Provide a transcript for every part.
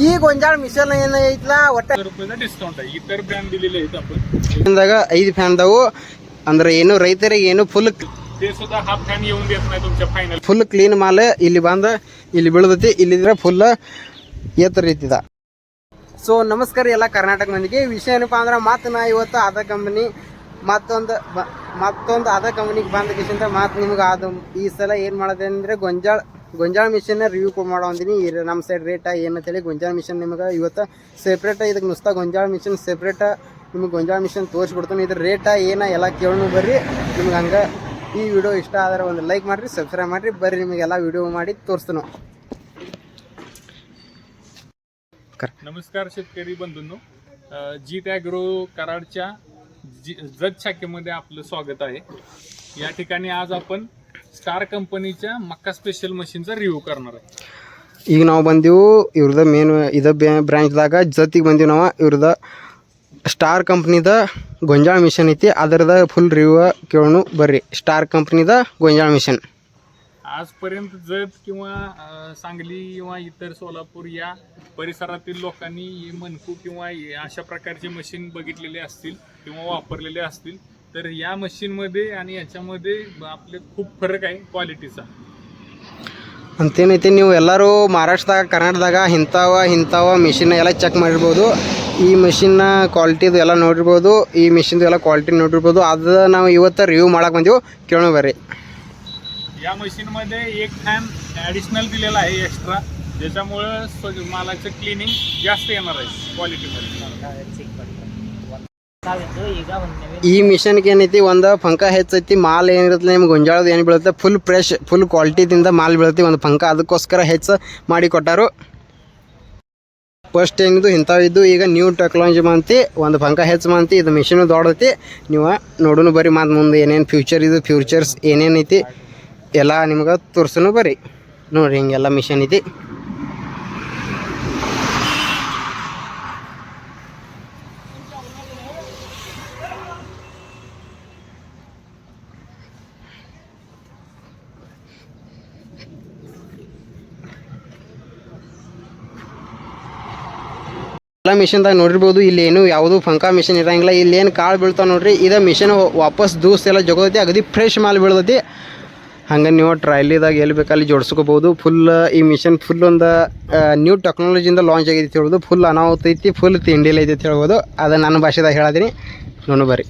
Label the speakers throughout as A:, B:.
A: ಈ ಗೊಂಜಾಳ ಮಿಷನ್ ಏನ ಐತ್ಲ ಒಟ್ಟ ಡಿಸ್ಕೌಂಟ್ ಐದು ಫ್ಯಾನ್ ಬ್ರ್ಯಾಂಡ್ ಅಂದ್ರೆ ಏನು ರೈತರಿಗೆ ಏನು ಫುಲ್ ಫುಲ್ ಕ್ಲೀನ್ ಮಾಲ್ ಇಲ್ಲಿ ಬಂದ ಇಲ್ಲಿ ಬೀಳದೈತಿ ಇಲ್ಲಿದ್ರೆ ಫುಲ್ ಏತರ ರೀತಿದ ಸೊ ನಮಸ್ಕಾರ ಎಲ್ಲ ಕರ್ನಾಟಕ ಮಂದಿಗೆ. ವಿಷಯ ಏನಪ್ಪ ಅಂದ್ರೆ ಮತ್ತು ನಾ ಇವತ್ತು ಅದ ಕಂಪನಿ ಮತ್ತೊಂದು ಮತ್ತೊಂದು ಅದ ಕಂಪ್ನಿಗೆ ಬಂದ ಕಿಶಿಂದ ಮತ್ತು ನಿಮ್ಗೆ ಅದು ಈ ಸಲ ಏನು ಮಾಡಿದೆ ಅಂದರೆ ಗೊಂಜಾಳ ಗೊಂಜಾಳ ಮಿಷನ್ನ ರಿವ್ಯೂ ಮಾಡೋ ಅಂದಿನಿ ಈ ನಮ್ಮ ಸೈಡ್ ರೇಟ ಏನಂತೇಳಿ ಗೊಂಜಾಳ ಮಿಷನ್ ನಿಮ್ಗೆ ಇವತ್ತು ಸೆಪ್ರೇಟ ಇದಕ್ಕೆ ನುಸ್ತಾ ಗೊಂಜಾಳ ಮಿಷನ್ ಸೆಪ್ರೇಟ ನಿಮ್ಗೆ ಗೊಂಜಾಳ ಮಿಷನ್ ತೋರಿಸ್ಬಿಡ್ತಾನೆ ಇದ್ರ ರೇಟ ಏನ ಎಲ್ಲ ಕೇಳೋಣ ಬರ್ರಿ ನಿಮ್ಗೆ ಹಂಗೆ ಈ ವಿಡಿಯೋ ಇಷ್ಟ ಆದರೆ ಒಂದು ಲೈಕ್ ಮಾಡಿರಿ ಸಬ್ಸ್ಕ್ರೈಬ್ ಮಾಡಿರಿ ಬರ್ರಿ ನಿಮಗೆಲ್ಲ ವಿಡಿಯೋ ಮಾಡಿ ತೋರಿಸ್ತಾನು
B: नमस्कार शेतकरी बंधूंनो अ, जीत ॲग्रो कराडच्या जी जत शाखेमध्ये आपलं स्वागत आहे या ठिकाणी आज आपण स्टार कंपनीच्या मक्का स्पेशल मशीनचा रिव्ह्यू करणार आहे
A: ಈಗ ನಾವು ಬಂದೀವು ಇವ್ರದ ಮೇನ್ ಇದ ಬ್ರ್ಯಾಂಚ್ದಾಗ ಜೊತೆಗೆ ಬಂದೀವಿ ನಾವು ಇವ್ರದ ಸ್ಟಾರ್ ಕಂಪ್ನಿದ ಗೊಂಜಾಳ ಮಿಷನ್ ಐತಿ ಅದರದ ಫುಲ್ ರಿವ್ಯೂ ಕೇಳೋಣ ಬರ್ರಿ ಸ್ಟಾರ್ ಕಂಪ್ನಿದ ಗೊಂಜಾಳ ಮಿಷನ್
B: आजपर्यंत जत किंवा अ, सांगली किंवा इतर सोलापूर या परिसरातील लोकांनी हे मणकू किंवा हे अशा प्रकारचे मशीन बघितलेले असतील किंवा वापरलेले असतील तर या मशीनमध्ये आणि याच्यामध्ये आपले खूप फरक आहे क्वालिटीचा
A: ಅಂತೇನೈತಿ ನೀವು ಎಲ್ಲರೂ ಮಹಾರಾಷ್ಟ್ರದಾಗ ಕರ್ನಾಟಕದಾಗ ಇಂಥವ ಇಂಥವ ಮಿಷಿನ್ ಎಲ್ಲ ಚೆಕ್ ಮಾಡಿರ್ಬೋದು ಈ ಮಿಷಿನ್ನ ಕ್ವಾಲಿಟಿದು ಎಲ್ಲ ನೋಡಿರ್ಬೋದು ಈ ಮಿಷಿನ್ದು ಎಲ್ಲ ಕ್ವಾಲಿಟಿ ನೋಡಿರ್ಬೋದು ಅದು ನಾವು ಇವತ್ತು ರಿವ್ಯೂ ಮಾಡಕ್ಕೆ ಬಂದೀವು ಕೇಳೋಣ ಬರ್ರಿ
B: या मशीनमध्ये एक फॅन ॲडिशनल दिलेला आहे एक्स्ट्रा ज्याच्यामुळं स्व- मालाचं क्लिनिंग जास्त येणार आहे क्वालिटीमध्ये
A: ಈ ಮಿಷನ್ಗೆ ಏನೈತಿ, ಒಂದು ಪಂಕ ಹೆಚ್ಚೈತಿ, ಮಾಲ್ ಏನಿರುತ್ತೆ, ನಿಮ್ಗೆ ಗೊಂಜಾಳದ ಏನು ಬೀಳುತ್ತೆ ಫುಲ್ ಫ್ರೆಶ್ ಫುಲ್ ಕ್ವಾಲಿಟಿದಿಂದ ಮಾಲ್ ಬೀಳುತ್ತೆ, ಒಂದು ಪಂಕ. ಅದಕ್ಕೋಸ್ಕರ ಹೆಚ್ಚು ಮಾಡಿ ಕೊಟ್ಟಾರು. ಫಸ್ಟ್ ಹೆಂಗಿದು ಇಂಥವಿದ್ದು, ಈಗ ನ್ಯೂ ಟೆಕ್ನಾಲಜಿ ಮಂತಿ, ಒಂದು ಪಂಕ ಹೆಚ್ಚು ಮಂತಿ, ಇದು ಮಿಷಿನು ದೊಡ್ಡೈತಿ. ನೀವು ನೋಡೋನು ಬರ್ರಿ ಮತ್ತು ಮುಂದೆ ಏನೇನು ಫ್ಯೂಚರ್ ಇದು ಫ್ಯೂಚರ್ಸ್ ಏನೇನೈತಿ, ಎಲ್ಲ ನಿಮ್ಗೆ ತೋರ್ಸೋನು ಬರ್ರಿ ನೋಡಿರಿ, ಹಿಂಗೆಲ್ಲ ಮಿಷನ್ ಐತಿ. ಎಲ್ಲ ಮಿಷನ್ದಾಗ ನೋಡಿರ್ಬೋದು, ಇಲ್ಲಿ ಏನು ಯಾವುದು ಫಂಕಾ ಮಿಷನ್ ಇರಂಗಿಲ್ಲ. ಇಲ್ಲಿ ಏನು ಕಾಳು ಬೀಳ್ತಾವ ನೋಡ್ರಿ, ಇದು ಮಿಷನ್ ವಾಪಸ್ ದೂಸ್ ಎಲ್ಲ ಜಗೋದೈತಿ ಅಗದಿ ಫ್ರೆಶ್ ಮಾಲ್ ಬೀಳ್ತೈತಿ. ಹಂಗೆ ನೀವು ಟ್ರೈಲಿದಾಗ ಎಲ್ಲಿ ಬೇಕಲ್ಲಿ ಜೋಡಿಸ್ಕೋಬೋದು ಫುಲ್ ಈ ಮಿಷನ್ ಫುಲ್ ಒಂದು ನ್ಯೂ ಟೆಕ್ನಾಲಜಿಯಿಂದ ಲಾಂಚ್ ಆಗೈತಿ ಹೇಳ್ಬೋದು. ಫುಲ್ ಅನಾಹುತ ಐತಿ ಫುಲ್ ತಿಂಡಿಲ್ ಐತಿ ಹೇಳ್ಬೋದು. ಅದು ನನ್ನ ಭಾಷೆದಾಗ ಹೇಳಿದೀನಿ ನೋಡು ಬರ್ರಿ.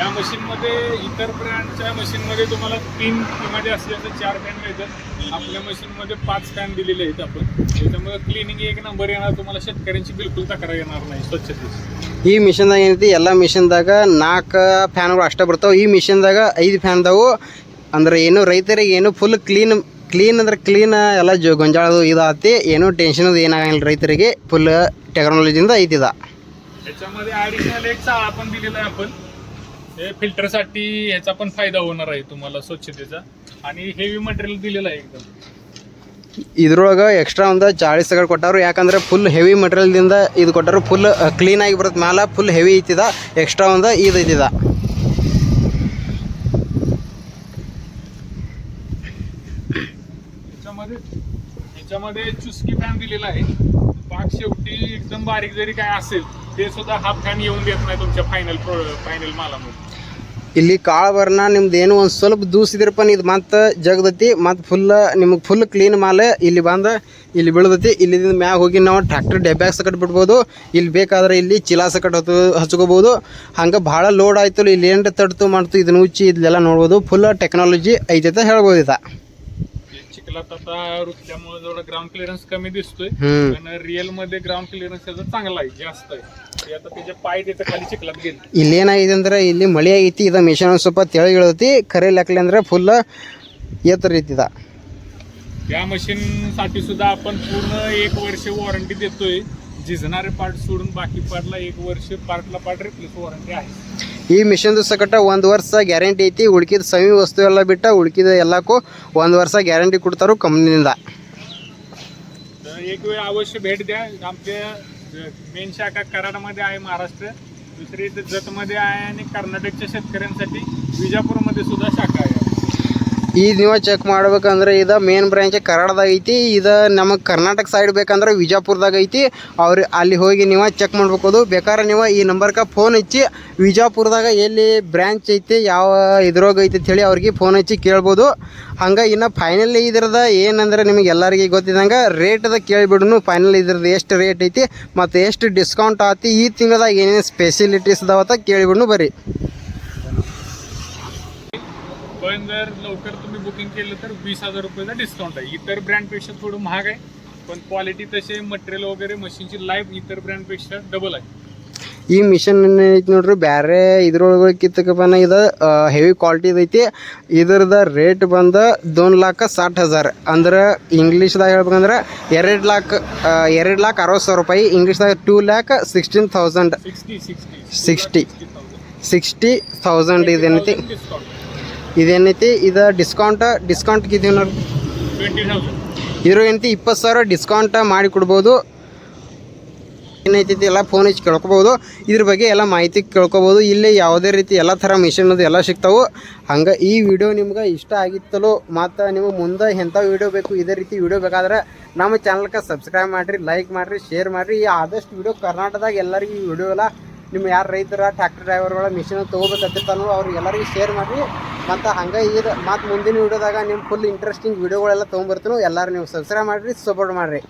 B: या मशीनमध्ये इतर ब्रँडच्या मशीनमध्ये तुम्हाला तीन किंवा जास्तीत जास्त चार फॅन मिळतात आपल्या मशीनमध्ये पाच फॅन दिलेले आहेत आपण त्याच्यामुळे क्लिनिंग एक नंबर येणार तुम्हाला शेतकऱ्यांची बिलकुल तक्रार येणार नाही स्वच्छतेची
A: ಈ ಮಿಷನ್ದಾಗ ಏನೈತಿ ಎಲ್ಲ ಮಿಷನ್ದಾಗ ನಾಲ್ಕು ಫ್ಯಾನ್ಗಳು ಅಷ್ಟೇ ಬರ್ತಾವೆ ಈ ಮಿಷನ್ದಾಗ ಐದು ಫ್ಯಾನ್ ಅದಾವು ಅಂದ್ರೆ ಏನು ರೈತರಿಗೆ ಏನು ಫುಲ್ ಕ್ಲೀನ್ ಕ್ಲೀನ್ ಅಂದ್ರೆ ಕ್ಲೀನ್ ಎಲ್ಲ ಜೊ ಗೊಂಜಾಳದು ಇದಾತಿ ಏನೂ ಟೆನ್ಷನ್ ಏನಾಗಂಗಿಲ್ಲ ರೈತರಿಗೆ ಫುಲ್ ಟೆಕ್ನಾಲಜಿಯಿಂದ ಐತಿದ
B: त्याच्यामध्ये ऍडिशनल एक चाळा पण दिलेला आहे आपण हे फिल्टरसाठी ह्याचा पण फायदा होणार आहे तुम्हाला स्वच्छतेचा आणि हेवी मटेरियल दिलेलं आहे एकदम
A: ಇದ್ರೊಳಗೆ ಎಕ್ಸ್ಟ್ರಾ ಒಂದು ಚಾಳಿಸ್ ತಗೊಂಡು ಕೊಟ್ಟಾರು ಯಾಕಂದ್ರೆ ಫುಲ್ ಹೆವಿ ಮಟೀರಿಯಲ್ದಿಂದ ಇದು ಕೊಟ್ಟಾರು ಫುಲ್ ಕ್ಲೀನ್ ಆಗಿ ಬರುತ್ತೆ ಮ್ಯಾಲ ಫುಲ್ ಹೆವಿ ಐತಿದ ಎಕ್ಸ್ಟ್ರಾ ಒಂದು ಇದು ಐತಿದ
B: याच्यामध्ये याच्यामध्ये चुस्की फॅन दिलेला आहे पाक शेवटी एकदम बारीक जरी काय असेल ते सुद्धा हा फॅन येऊन देत नाही तुमच्या फायनल फायनल मालामध्ये
A: ಇಲ್ಲಿ ಕಾಳು ಬರ್ನ ನಿಮ್ದು ಏನು ಒಂದು ಸ್ವಲ್ಪ ದೂಸಿದ್ರಪ್ಪ ಇದು ಮತ್ತೆ ಜಗದತಿ ಮತ್ತು ಫುಲ್ ನಿಮಗೆ ಫುಲ್ ಕ್ಲೀನ್ ಮಾಲ್ ಇಲ್ಲಿ ಬಂದ ಇಲ್ಲಿ ಬೀಳ್ದತಿ ಇಲ್ಲಿಂದ ಮ್ಯಾಗ ಹೋಗಿ ನಾವು ಟ್ರ್ಯಾಕ್ಟರ್ ಡೆಬ್ಯಾಗ್ ಸಕಟ್ ಬಿಡ್ಬೋದು ಇಲ್ಲಿ ಬೇಕಾದ್ರೆ ಇಲ್ಲಿ ಚೀಲ ಸಕಟ್ ಹತ್ತು ಹಚ್ಕೋಬೋದು ಹಂಗೆ ಭಾಳ ಲೋಡ್ ಆಯ್ತು ಇಲ್ಲಿ ಏನು ತಡ್ತು ಮಾಡ್ತು ಇದನ್ನ ಉಚ್ಚಿ ಇದೆಲ್ಲ ನೋಡ್ಬೋದು ಫುಲ್ ಟೆಕ್ನಾಲಜಿ ಐತೆ ಅಂತ ಹೇಳ್ಬೋದು ಇದ
B: चिखलात आता रुतल्यामुळे थोडं ग्राउंड क्लिअरन्स कमी दिसतोय
A: हम्म.
B: पण रिअल मध्ये ग्राउंड क्लिअरन्स त्याचा चांगला आहे जास्त आहे ते आता त्याचे पाय तिथं खाली चिखलात गेले
A: ಇಲ್ಲಿ ಏನಾಗಿದೆ ಅಂದ್ರೆ ಇಲ್ಲಿ ಮಳೆ ಐತಿ ಇದು ಮಿಷನ್ ಒಂದು ಸ್ವಲ್ಪ ತೆಳಗೆ ಇಳತಿ ಖರೆ ಲೆಕ್ಕಲೆ ಅಂದ್ರೆ ಫುಲ್ ಎತ್ತರ ಐತಿದ
B: या मशीन साठी सुद्धा आपण पूर्ण एक वर्ष वॉरंटी देतोय झिजणारे पार्ट सोडून बाकी पार्टला एक वर्ष पार्टला पार्ट रिप्लेस वॉरंटी आहे
A: ಈ ಮಿಷನ್ದು ಸಕಟ ಒಂದು ವರ್ಷ ಗ್ಯಾರಂಟಿ ಐತಿ ಉಳ್ಕಿದ ಸವಿ ವಸ್ತು ಎಲ್ಲ ಬಿಟ್ಟ ಉಳ್ಕಿದ ಎಲ್ಲಕ್ಕೂ ಒಂದು ವರ್ಷ ಗ್ಯಾರಂಟಿ ಕೊಡ್ತಾರು ಕಂಪ್ನಿಯಿಂದ
B: तर एक वेळ अवश्य भेट द्या आमच्या मेन शाखा कराडमध्ये आहे महाराष्ट्र दुसरी इथं जतमध्ये आहे आणि कर्नाटकच्या शेतकऱ्यांसाठी विजापूरमध्ये सुद्धा शाखा आहे
A: ಈ ನೀವು ಚೆಕ್ ಮಾಡ್ಬೇಕಂದ್ರೆ ಇದು ಮೇನ್ ಬ್ರ್ಯಾಂಚ್ ಕನ್ನಡದಾಗ ಐತಿ, ಇದು ನಮಗೆ ಕರ್ನಾಟಕ ಸೈಡ್ ಬೇಕಂದ್ರೆ ವಿಜಾಪುರದಾಗ ಐತಿ. ಅವ್ರು ಅಲ್ಲಿ ಹೋಗಿ ನೀವು ಚೆಕ್ ಮಾಡ್ಬೇಕು ಬೇಕಾದ್ರೆ ನೀವು ಈ ನಂಬರ್ಗೆ ಫೋನ್ ಹಚ್ಚಿ, ವಿಜಾಪುರದಾಗ ಎಲ್ಲಿ ಬ್ರ್ಯಾಂಚ್ ಐತಿ, ಯಾವ ಇದ್ರೊಳಗೆ ಐತಿ ಹೇಳಿ ಅವ್ರಿಗೆ ಫೋನ್ ಹಚ್ಚಿ ಕೇಳ್ಬೋದು. ಹಂಗೆ ಇನ್ನು ಫೈನಲ್ ಇದ್ರದ ಏನಂದ್ರೆ ನಿಮಗೆ ಎಲ್ಲರಿಗೆ ಗೊತ್ತಿದ್ದಂಗೆ ರೇಟ್ದ ಕೇಳಿಬಿಡೋನು ಫೈನಲ್ ಇದ್ರದ್ದು ಎಷ್ಟು ರೇಟ್ ಐತಿ, ಮತ್ತು ಎಷ್ಟು ಡಿಸ್ಕೌಂಟ್ ಆತಿ, ಈ ತಿಂಗಳದಾಗ ಏನೇನು ಸ್ಪೆಷಲಿಟೀಸ್ ಅದಾವತ್ತ ಕೇಳಿಬಿಡ್ನು ಬರ್ರಿ.
B: पण जर लवकर तुम्ही बुकिंग केलं तर वीस हजार रुपयाचा डिस्काउंट आहे इतर ब्रँडपेक्षा थोडं महाग आहे पण क्वालिटी तसे मटेरियल वगैरे मशीनची लाईफ इतर ब्रँडपेक्षा डबल आहे
A: ಈ ಮಿಷನ್ ಐತಿ ನೋಡ್ರಿ ಬ್ಯಾರೆ ಇದ್ರೊಳಗೆ ಕಿತ್ತಕಪ್ಪನ ಇದು ಹೆವಿ ಕ್ವಾಲಿಟಿ ಐತಿ ಇದ್ರದ ರೇಟ್ ಬಂದ ದೋನ್ ಲಾಖ ಸಾಠ್ ಹಜಾರ್ ಅಂದ್ರೆ ಇಂಗ್ಲೀಷ್ದಾಗ ಹೇಳ್ಬೇಕಂದ್ರೆ ಎರಡು ಲಾಕ್ ಎರಡು ಲಾಕ್ ಅರವತ್ತು ಸಾವಿರ ರೂಪಾಯಿ ಇಂಗ್ಲೀಷ್ದಾಗ two lakh sixteen thousand
B: sixty sixty
A: sixty sixty thousand ಇದೇನೈತಿ
B: discount
A: ಇದೇನೈತಿ? ಇದ ಡಿಸ್ಕೌಂಟ್ ಡಿಸ್ಕೌಂಟ್ಗೆ ಇದೀವಿ
B: ನೋಡಿ
A: ಇದ್ರ ಏನೈತಿ? ಇಪ್ಪತ್ತು ಸಾವಿರ ಡಿಸ್ಕೌಂಟ್ ಮಾಡಿ ಕೊಡ್ಬೋದು. ಏನೈತಿ ಎಲ್ಲ ಫೋನ್ ಹಚ್ಚಿ ಕೇಳ್ಕೊಬೋದು. ಇದ್ರ ಬಗ್ಗೆ ಎಲ್ಲ ಮಾಹಿತಿ ಕೇಳ್ಕೊಬೋದು. ಇಲ್ಲಿ ಯಾವುದೇ ರೀತಿ ಎಲ್ಲ ಥರ ಮಿಷನ್ ಅದು ಎಲ್ಲ ಸಿಗ್ತಾವೆ. ಹಂಗೆ ಈ ವಿಡಿಯೋ ನಿಮ್ಗೆ ಇಷ್ಟ ಆಗಿತ್ತಲೋ ಮತ್ತು ನಿಮಗೆ ಮುಂದೆ ಎಂಥ ವೀಡಿಯೋ ಬೇಕು, ಇದೇ ರೀತಿ ವಿಡಿಯೋ ಬೇಕಾದ್ರೆ ನಮ್ಮ ಚಾನಲ್ಗೆ ಸಬ್ಸ್ಕ್ರೈಬ್ ಮಾಡಿರಿ ಲೈಕ್ ಮಾಡಿರಿ ಶೇರ್ ಮಾಡಿರಿ. ಈ ಆದಷ್ಟು ವಿಡಿಯೋ ಕರ್ನಾಟಕದಾಗ ಎಲ್ಲರಿಗೂ ಈ ವಿಡಿಯೋ ಎಲ್ಲ ನಿಮ್ಮ ಯಾರು ರೈತರ ಟ್ರ್ಯಾಕ್ಟರ್ ಡ್ರೈವರ್ಗಳ ಮಿಷಿನ್ ತೊಗೋಬೇಕಂತಿರ್ತಾನೋ ಅವ್ರಿಗೆಲ್ಲರಿಗೂ ಶೇರ್ ಮಾಡಿರಿ. ಮತ್ತು ಹಂಗೆ ಇದು ಮತ್ತು ಮುಂದಿನ ವಿಡಿಯೋದಾಗ ನಿಮ್ಮ ಫುಲ್ ಇಂಟ್ರೆಸ್ಟಿಂಗ್ ವಿಡಿಯೋಗಳೆಲ್ಲ ತೊಗೊಂಬರ್ತೀನಿ ಎಲ್ಲರೂ ನೀವು ಸಬ್ಸ್ಕ್ರೈಬ್ ಮಾಡಿರಿ ಸಪೋರ್ಟ್ ಮಾಡಿರಿ.